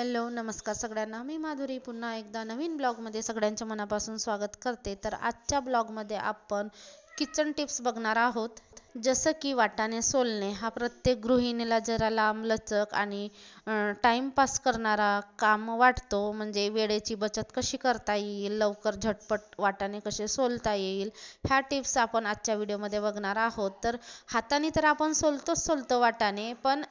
Hello नमस्कार सगळ्यांना. मी माधुरी पुन्हा एकदा नवीन ब्लॉगमध्ये सगळ्यांच्या मनापासून स्वागत करते. तर आजच्या ब्लॉगमध्ये आपण किचन टिप्स बघणार आहोत. जसं की वाटाणे सोलणे हा प्रत्येक गृहिणीला जरा लांबलचक आणि टाईमपास करणारा काम वाटतो. म्हणजे वेळेची बचत कशी करता येईल लवकर झटपट वाटाणे कसे सोलता येईल ह्या टिप्स आपण आजच्या व्हिडिओमध्ये बघणार आहोत. तर हाताने तर आपण सोलतोच सोलतो वाटाणे पण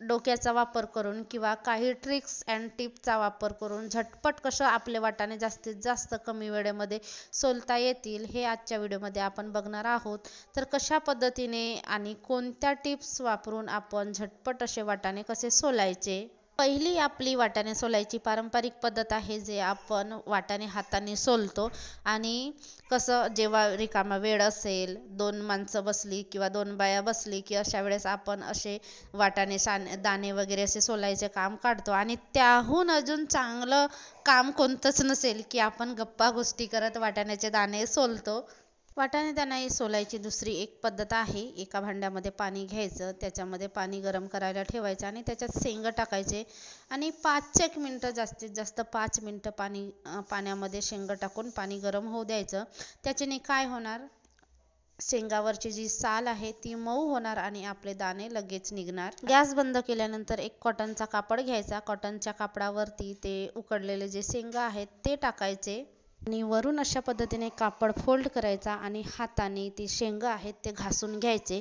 डोक्याचा वापर करून किंवा काही ट्रिक्स अँड टिपचा वापर करून झटपट कसं आपले वाटाने जास्तीत जास्त कमी वेळेमध्ये सोलता येतील हे आजच्या व्हिडिओमध्ये आपण बघणार आहोत. तर कशा पद्धतीने आणि कोणत्या टिप्स वापरून आपण झटपट असे वाटाणे कसे सोलायचे? पहिली आपली वाटाणे सोलायची पारंपरिक पद्धत आहे जे आपण वाटाणे हाताने सोलतो. आणि कसं जेव्हा रिकामा वेळ असेल दोन माणसं बसली किंवा दोन बाया बसली की अशा वेळेस आपण असे वाटाणे सान दाणे वगैरे असे सोलायचे काम काढतो. आणि त्याहून अजून चांगलं काम कोणतंच नसेल की आपण गप्पा गोष्टी करत वाटाण्याचे दाणे सोलतो. वाटाणे त्यांना सोलायची दुसरी एक पद्धत आहे. एका भांड्यामध्ये पाणी घ्यायचं त्याच्यामध्ये पाणी गरम करायला ठेवायचं आणि त्याच्यात शेंग टाकायचे आणि पाच एक मिनटं जास्तीत जास्त पाच मिनटं पाणी पाण्यामध्ये शेंग टाकून पाणी गरम होऊ द्यायचं. त्याच्याने काय होणार? शेंगावरची जी साल आहे ती मऊ होणार आणि आपले दाणे लगेच निघणार. गॅस बंद केल्यानंतर एक कॉटनचा कापड घ्यायचा. कॉटनच्या कापडावरती ते उकडलेले जे शेंग आहेत ते टाकायचे. आणि वरून अशा पद्धतीने कापड फोल्ड करायचा आणि हाताने ती शेंगा आहेत ते घासून घ्यायचे.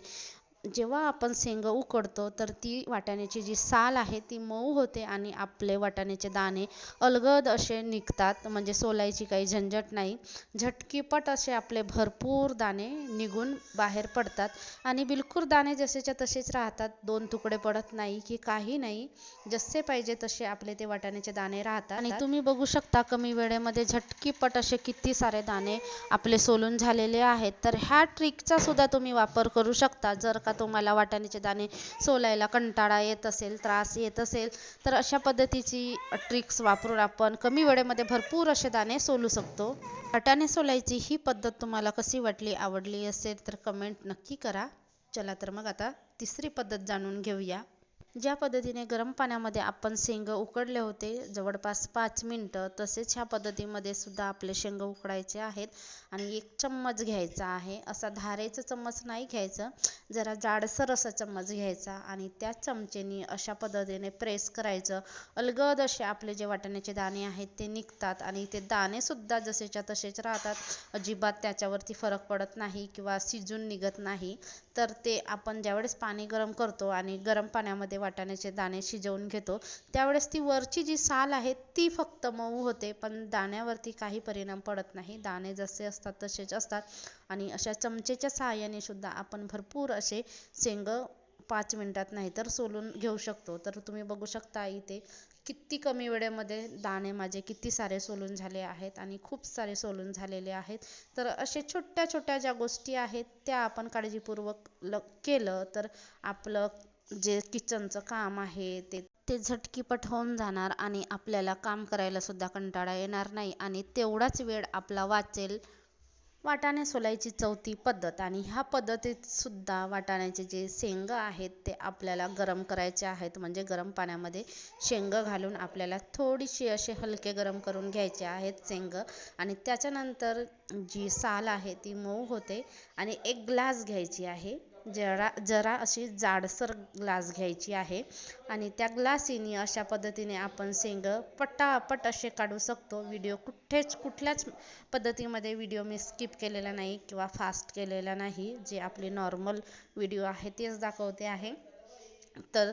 जेव्हा आपण शेंगा उकडतो तर ती वाटाण्याची जी साल आहे ती मऊ होते आणि आपले वाटाण्याचे दाणे अलगद असे निघतात. म्हणजे सोलायची काही झंझट नाही. झटकीपट असे आपले भरपूर दाणे निघून बाहेर पडतात. आणि बिलकुल दाणे जसेच्या तसेच राहतात. दोन तुकडे पडत नाही की काही नाही. जसे पाहिजे तसे आपले ते वाटाण्याचे दाणे राहतात. आणि तुम्ही बघू शकता कमी वेळेमध्ये झटकीपट असे किती सारे दाणे आपले सोलून झालेले आहेत. तर ह्या ट्रिकचा सुद्धा तुम्ही वापर करू शकता. जर का तुम्हाला वाटाण्याचे दाणे सोलायला कंटाळा येत असेल त्रास येत असेल तर अशा पद्धतीची ट्रिक्स वापरून आपण कमी वेळेमध्ये भरपूर असे दाणे सोलू शकतो. वाटाणे सोलायची ही पद्धत तुम्हाला कशी वाटली आवडली असेल तर कमेंट नक्की करा. चला तर मग आता तिसरी पद्धत जाणून घेऊया. ज्या पद्धतीने गरम पाण्यामध्ये आपण शेंग उकडले होते जवळपास पाच मिनटं तसेच ह्या पद्धतीमध्ये सुद्धा आपले शेंग उकडायचे आहेत आणि एक चम्मच घ्यायचा आहे. असा धारेचा चम्मच नाही घ्यायचं जरा जाडसर असा चम्मच घ्यायचा आणि त्या चमचेने अशा पद्धतीने प्रेस करायचं. अलगद असे आपले जे वाटाण्याचे दाणे आहेत ते निघतात आणि ते दाणे सुद्धा जसेच्या तसेच राहतात. अजिबात त्याच्यावरती फरक पडत नाही किंवा शिजून निघत नाही. तर ते आपण ज्यावेळेस पाणी गरम करतो आणि गरम पाण्यामध्ये वाटाण्याचे दाणे शिजवून घेतो त्यावेळेस ती वरची जी साल आहे ती फक्त मऊ होते पण दाण्यावरती काही परिणाम पडत नाही. दाणे जसे असतात तसेच असतात आणि अशा चमचेच्या सहाय्याने सुद्धा आपण भरपूर असे शेंग पाच मिनिटात नाही तर सोलून घेऊ शकतो. तर तुम्ही बघू शकता इथे किती कमी वेळेमध्ये दाणे माझे किती सारे सोलून झाले आहेत आणि खूप सारे सोलून झालेले आहेत. तर असे छोट्या छोट्या ज्या गोष्टी आहेत त्या आपण काळजीपूर्वक ल केलं तर आपलं जे किचनचं काम आहे ते ते झटकीपट होऊन जाणार आणि आपल्याला काम करायला सुद्धा कंटाळा येणार नाही आणि तेवढाच वेळ आपला वाचेल. वाटाणे सोलायची चौथी पद्धत. आणि ह्या पद्धतीत सुद्धा वाटाण्याचे जे शेंग आहेत ते आपल्याला गरम करायचे आहेत. म्हणजे गरम पाण्यामध्ये शेंग घालून आपल्याला थोडीशी असे हलके गरम करून घ्यायचे आहेत शेंग. आणि त्याच्यानंतर जी साल आहे ती मऊ होते. आणि एक ग्लास घ्यायची आहे. जरा जरा अशी जाडसर ग्लास घ्यायची आहे. आणि त्या ग्लासीनी अशा पद्धतीने आपण शेंग पटापट असे काढू शकतो. व्हिडिओ कुठेच कुठल्याच पद्धतीमध्ये व्हिडिओ मी स्किप केलेला नाही किंवा फास्ट केलेला नाही. जे आपले नॉर्मल व्हिडिओ आहे तेच दाखवते आहे. तर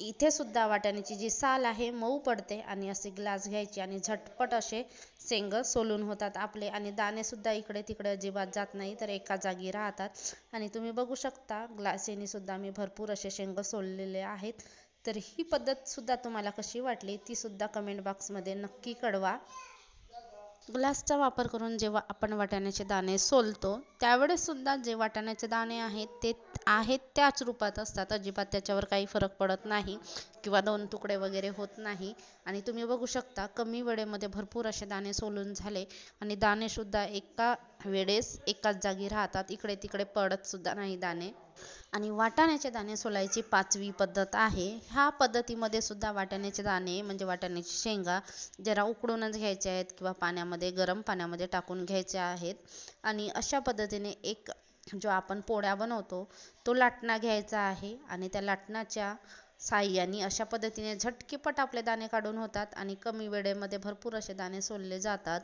इथे सुद्धा वाटाण्याची जी साल आहे मऊ पडते आणि असे ग्लास घ्यायचे आणि झटपट असे शेंग सोलून होतात आपले आणि दाणेसुद्धा इकडे तिकडे अजिबात जात नाही तर एका जागी राहतात. आणि तुम्ही बघू शकता ग्लासेने सुद्धा मी भरपूर असे शेंग सोललेले आहेत. तर ही पद्धतसुद्धा तुम्हाला कशी वाटली ती सुद्धा कमेंट बॉक्समध्ये नक्की कळवा. ग्लासचा वापर करून जेव्हा आपण वाटाण्याचे दाणे सोलतो त्यावेळेस सुद्धा जे वाटाण्याचे दाणे आहेत ते आहेत त्याच रूपात असतात. अजिबात त्याच्यावर काही फरक पडत नाही किंवा दोन तुकडे वगैरे होत नाही. आणि तुम्ही बघू शकता कमी वेळेमध्ये भरपूर असे दाणे सोलून झाले. आणि दाणे सुद्धा एका वेळेस एकाच जागी राहतात. इकडे तिकडे पडत सुद्धा नाही दाणे. आणि वाटाण्याचे दाणे सोलायची पाचवी पद्धत आहे. ह्या पद्धतीमध्ये सुद्धा वाटाण्याचे दाणे म्हणजे वाटाण्याची शेंगा जरा उकडूनच घ्यायचे आहेत किंवा पाण्यामध्ये गरम पाण्यामध्ये टाकून घ्यायचे आहेत. आणि अशा पद्धतीने एक जो आपण पोळ्या बनवतो तो लाटणा घ्यायचा आहे आणि त्या लाटणाच्या साह्याने अशा पद्धतीने झटकीपट आपले दाणे काढून होतात आणि कमी वेळेमध्ये भरपूर असे दाणे सोलले जातात.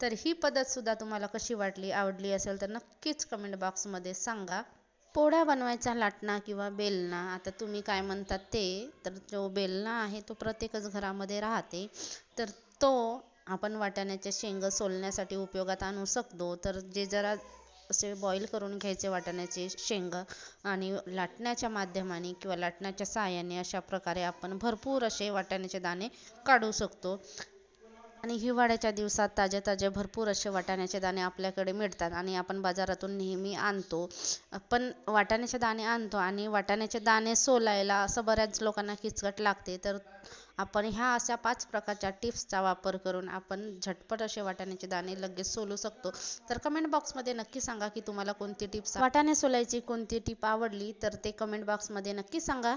तर ही पद्धतसुद्धा तुम्हाला कशी वाटली आवडली असेल तर नक्कीच कमेंट बॉक्समध्ये सांगा. पोळ्या बनवायचा लाटणा किंवा बेलणा आता तुम्ही काय म्हणतात ते तर जो बेलणा आहे तो प्रत्येकच घरामध्ये राहते. तर तो आपण वाटाण्याच्या शेंग सोलण्यासाठी उपयोगात आणू शकतो. तर जे जरा असे बॉईल करून घ्यायचे वाटाण्याचे शेंगा आणि लाटण्याच्या माध्यमाने किंवा लाटण्याच्या साहाय्याने अशा प्रकारे आपण भरपूर असे वाटाण्याचे दाणे काढू शकतो. आणि हिवाळ्याच्या दिवसात ताजे ताजे भरपूर असे वाटाण्याचे दाणे आपल्याकडे मिळतात आणि आपण बाजारातून नेहमी आणतो. पण वाटाण्याचे दाणे आणतो आणि वाटाण्याचे दाणे सोलायला असं बऱ्याच लोकांना किचकट लागते. तर आपण ह्या अशा पाच प्रकारच्या टिप्सचा वापर करून आपण झटपट असे वाटाण्याचे दाणे लगेच सोलू शकतो. तर कमेंट बॉक्समध्ये नक्की सांगा की तुम्हाला कोणती टिप्स वाटाणे सोलायची कोणती टिप आवडली? तर ते कमेंट बॉक्समध्ये नक्की सांगा.